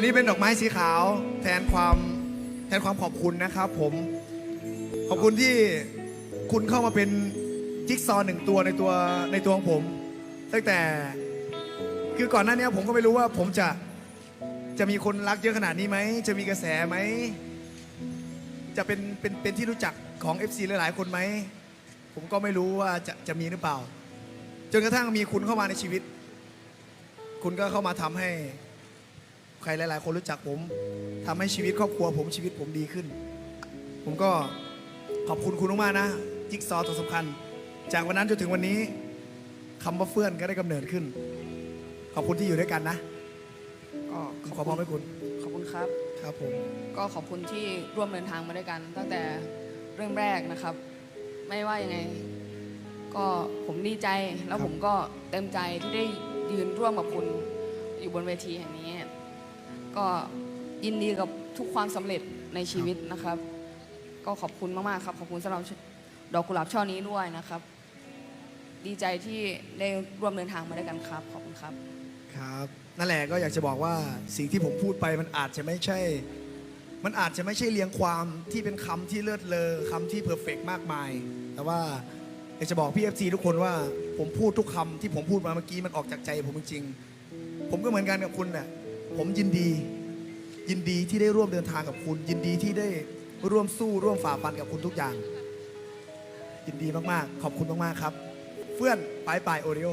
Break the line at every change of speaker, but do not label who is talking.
ันนี้เป็นดอกไม้สีขาว แทนความแทนความขอบคุณนะครับ ผมขอบคุณที่คุณเข้ามาเป็นจิ๊กซอว์หนึ่งตัวในตัวในตัวของผม ตั้งแต่คือก่อนหน้านี้ผมก็ไม่รู้ว่าผมจะจะมีคนรักเยอะขนาดนี้ไหม จะมีกระแสไหม จะเป็นเป็นเป็นที่รู้จักของ FC หลายๆ คนไหม ผมก็ไม่รู้ว่าจะจะมีหรือเปล่า จนกระทั่งมีคุณเข้ามาในชีวิต คุณก็เข้ามาทำให้ ใครหลาย ๆ คนรู้จักผมทำให้ชีวิตครอบครัวผมชีวิตผมดีขึ้น ผมก็ขอบคุณคุณมากๆนะ จิ๊กซอว์ตัวสำคัญ จากวันนั้นจนถึงวันนี้คำว่าเฟื่อนก็ได้กำเนิดขึ้น ขอบคุณที่อยู่ด้วยกันนะ
ก็
ขอมอบให้คุณ
ขอบคุณครับ
ครับผม
ก็ขอบคุณที่ร่วมเดินทางมาด้วยกัน ตั้งแต่เริ่มแรกนะครับ ไม่ว่ายังไง ก็ผมดีใจแล้วผมก็เต็มใจที่ได้ยืนร่วมกับคุณอยู่บนเวทีแห่งนี้ ก็ยินดีกับทุกความสำเร็จในชีวิตนะครับ ก็ขอบคุณมากๆครับ ขอบคุณสำหรับดอกกุหลาบช่อนี้ด้วยนะครับ ดีใจที่ได้ร่วมเดินทางมาด้วยกันครับ ขอบคุณครับ
ครับนั่นแหละก็อยากจะบอกว่าสิ่งที่ผมพูดไปมันอาจจะไม่ใช่ มันอาจจะไม่ใช่เรียงความที่เป็นคำที่เลิศเลอคำที่เพอร์เฟกมากมาย แต่ว่าอยากจะบอกพี่เอฟซีทุกคนว่าผมพูดทุกคำที่ผมพูดมาเมื่อกี้มันออกจากใจผมจริงๆผมก็เหมือนกันกับคุณน่ะ ผมยินดี ยินดีที่ได้ร่วมเดินทางกับคุณ ยินดีที่ได้ร่วมสู้ร่วมฝ่าฟันกับคุณทุกอย่าง ยินดีมาก ๆ ขอบคุณมาก ๆ ครับเฟื่อนปลายปลายโอริโอ